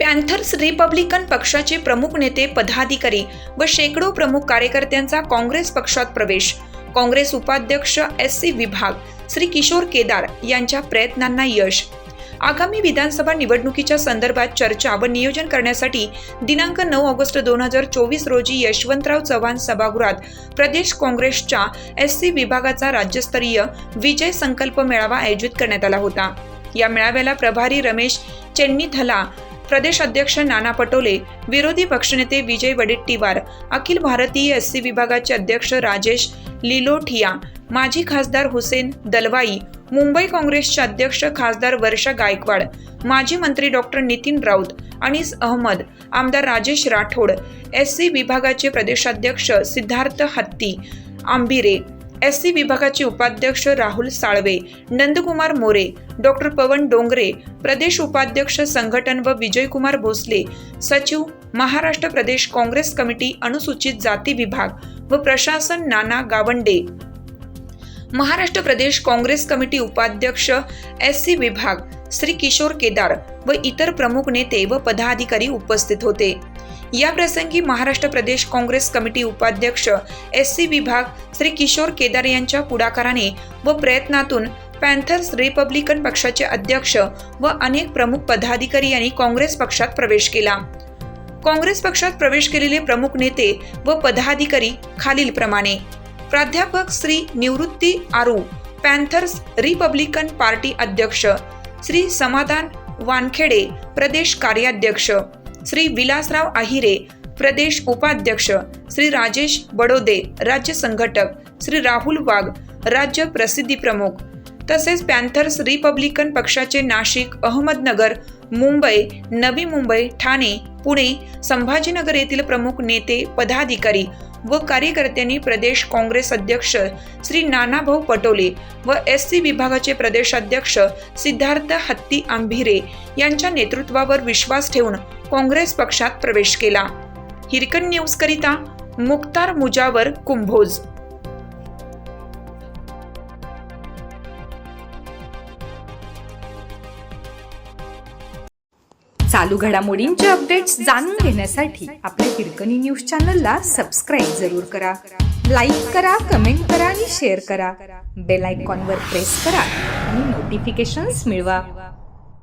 Panthers Republican पक्षाचे प्रमुख नेते पदाधिकारी व शेकडो प्रमुख कार्यकर्त्यांचा काँग्रेस पक्षात प्रवेश. काँग्रेस उपाध्यक्ष एस सी विभाग श्री किशोर केदार यांच्या प्रयत्नांना यश. आगामी विधानसभा निवडणुकीच्या संदर्भात चर्चा व नियोजन करण्यासाठी दिनांक नऊ ऑगस्ट दोन हजार चोवीस रोजी यशवंतराव चव्हाण सभागृहात प्रदेश काँग्रेसच्या एस सी विभागाचा राज्यस्तरीय विजय संकल्प मेळावा आयोजित करण्यात आला होता. या मेळाव्याला प्रभारी रमेश चेन्नीथला प्रदेश अध्यक्ष नाना पटोले विरोधी पक्षनेते विजय वडेट्टीवार अखिल भारतीय एस सी विभागाचे अध्यक्ष राजेश लिलोठिया माजी खासदार हुसेन दलवाई मुंबई काँग्रेसचे अध्यक्ष खासदार वर्षा गायकवाड माजी मंत्री डॉक्टर नितीन राऊत अनिस अहमद आमदार राजेश राठोड एस सी विभागाचे प्रदेशाध्यक्ष सिद्धार्थ हत्ती आंबिरे एस सी विभागाचे उपाध्यक्ष राहुल साळवे नंदकुमार मोरे डॉक्टर पवन डोंगरे प्रदेश उपाध्यक्ष संघटन व विजयकुमार भोसले सचिव महाराष्ट्र प्रदेश काँग्रेस कमिटी अनुसूचित जाती विभाग व प्रशासन नाना गावंडे. महाराष्ट्र प्रदेश काँग्रेस कमिटी उपाध्यक्ष एस सी विभाग श्री किशोर केदार व इतर प्रमुख नेते व पदाधिकारी उपस्थित होते. या प्रसंगी महाराष्ट्र प्रदेश काँग्रेस कमिटी उपाध्यक्ष एस सी विभाग श्री किशोर केदार यांच्या पुढाकाराने व प्रयत्नातून पॅन्थर्स रिपब्लिकन पक्षाचे अध्यक्ष व अनेक प्रमुख पदाधिकारी यांनी काँग्रेस पक्षात प्रवेश केला. काँग्रेस पक्षात प्रवेश केलेले प्रमुख नेते व पदाधिकारी खालीलप्रमाणे प्राध्यापक Shri Nivrutti Aru Panthers Republican Party अध्यक्ष श्री समाधान वानखेडे प्रदेश कार्याध्यक्ष श्री विलासराव आहिरे प्रदेश उपाध्यक्ष श्री राजेश बडोदे राज्य संघटक श्री राहुल वाघ राज्य प्रसिद्धी प्रमुख तसेच पॅन्थर्स रिपब्लिकन पक्षाचे नाशिक अहमदनगर मुंबई नवी मुंबई ठाणे पुणे संभाजीनगर येथील प्रमुख नेते पदाधिकारी व कार्यकर्त्यांनी प्रदेश काँग्रेस अध्यक्ष श्री नानाभाऊ पटोले व एस सी विभागाचे प्रदेशाध्यक्ष सिद्धार्थ हत्ती आंभिरे यांच्या नेतृत्वावर विश्वास ठेवून काँग्रेस पक्षात प्रवेश केला. हिरकन न्यूज करिता मुक्तार मुजावर कुंभोज. चालू घडामोडींचे अपडेट्स जाणून घेण्यासाठी आपल्या हिरकणी न्यूज चॅनलला सबस्क्राईब जरूर करा. लाईक करा कमेंट करा आणि शेअर करा. बेल आयकॉनवर प्रेस करा आणि नोटिफिकेशन्स मिळवा.